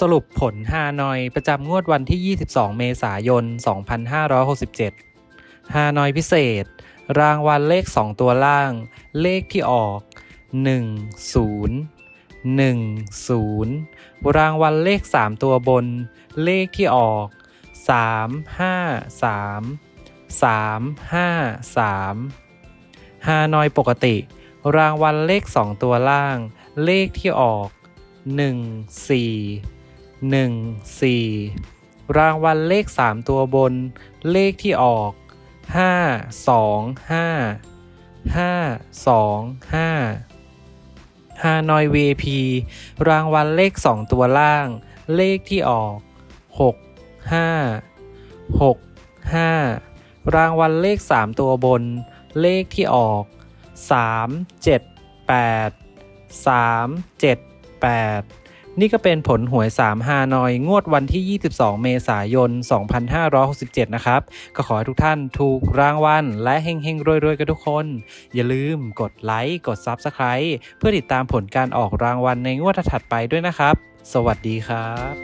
สรุปผลฮานอยประจำงวดวันที่ 22 เมษายน 2567 ฮานอยพิเศษ รางวัลเลข 2 ตัวล่าง เลขที่ออก 10 10 รางวัลเลข 3 ตัวบน เลขที่ออก 353 353 ฮานอยปกติ รางวัลเลข 2 ตัวล่าง เลขที่ออก 1 4 1 4 รางวัลเลข 3 ตัวบน เลขที่ออก 5 2 5 5 2 5 ฮานอย VIP รางวัลเลข 2 ตัวล่าง เลขที่ออก 6 5 6 5 รางวัลเลข 3 ตัวบน เลขที่ออก 3 7 8 3 7 8 นี่ก็เป็นผลหวย 3 ฮานอย งวดวันที่ 22 เมษายน 2567 นะครับ ก็ขอให้ทุกท่านถูกรางวัลและเฮงเฮงๆ รวยๆ กันทุกคน อย่าลืมกดไลค์ กด Subscribe เพื่อติดตามผลการออกรางวัลในงวดถัดไปด้วยนะครับ สวัสดีครับ